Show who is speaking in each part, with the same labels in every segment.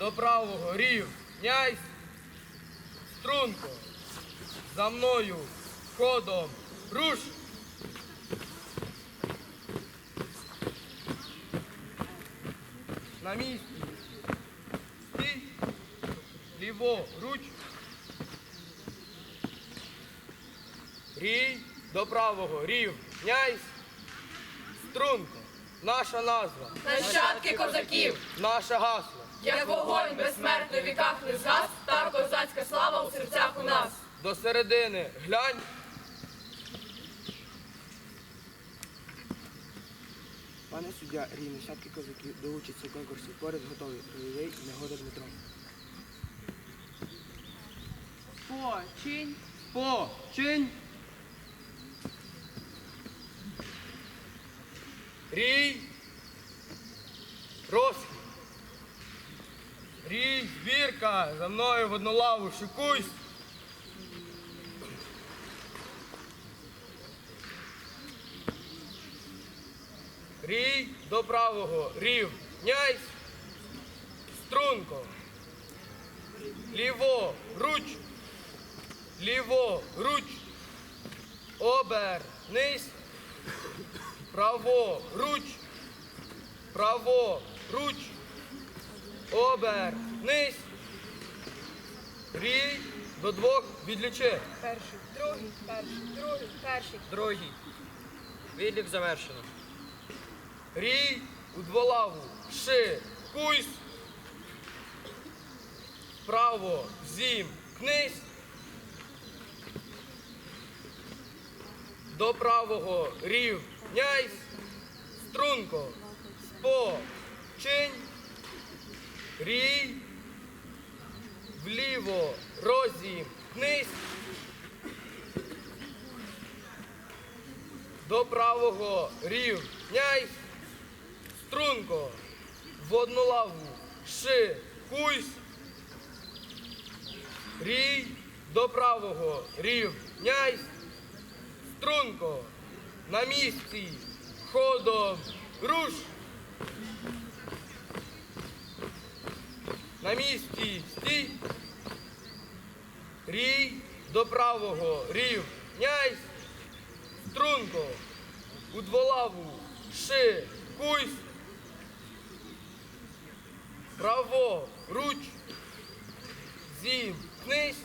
Speaker 1: до правого рів, князь, струнко, за мною ходом руш. На місці. Стій, ліворуч. Рій до правого, рів, князь, струнко, наша назва,
Speaker 2: Нащадки козаків,
Speaker 1: наше гасло.
Speaker 2: Як вогонь безсмертний в віках не згас, та козацька слава у серцях у нас.
Speaker 1: До середини глянь.
Speaker 3: Пане суддя, рівні нащадки козаків долучаться у конкурсі. Поряд готові. Ройовий негода Дмитро.
Speaker 1: Почин. Почин. Рій. Розхід. Рій, збірка, за мною в одну лаву шикуйсь. Рій до правого, рів, князь, струнко. Ліво, руч, ліво, руч, обернись, право, руч, право, руч, обернись, рій до двох відлічи.
Speaker 4: Перший, другий, перший, другий, перший.
Speaker 1: Другий. Відлік завершено. Рій у дволаву, ши, куйсь. Вправо, зім, кнись. До правого рів, князь, струнко, спо, чинь, рій, вліво, розім, кнись. До правого рів, князь, струнко, в одну лаву, ши, куйсь, рій, до правого рів, князь, струнко, на місці, ходом, руш. На місці стій. Рій до правого рів, князь, струнко, у дволаву, ши, куйсь, право, руч, зім, кнись.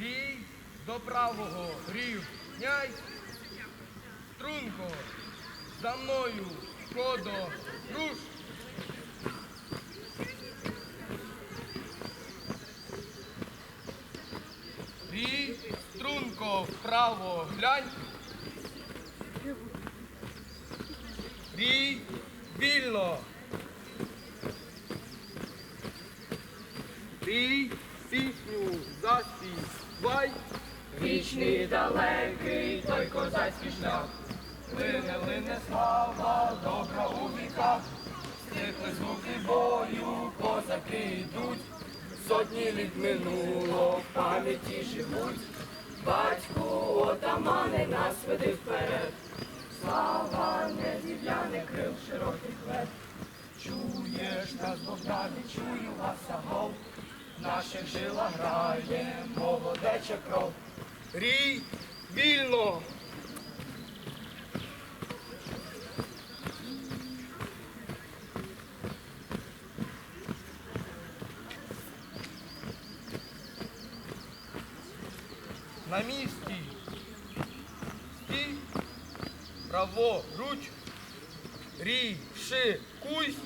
Speaker 1: Рій до правого рів, князь, струнко, за мною, ходо, руш. Рій, струнко, вправо, глянь. Рій, вільно. Рій, пісню, заспівай.
Speaker 2: Вічний далекий той козацький шлях.
Speaker 1: Лине, лине слава, добра у віках. Стихли звуки бою, козаки йдуть. Сотні літ минуло, в пам'яті живуть.
Speaker 2: Батьку отамани нас веди вперед. Слава не крил широких лед.
Speaker 1: Чуєш нас, Богдане, чую вас гол. В наших жилах грає молодеча кров. Рій, вільно. На місці. Стій. Право, руч. Рій, ши, куйсь.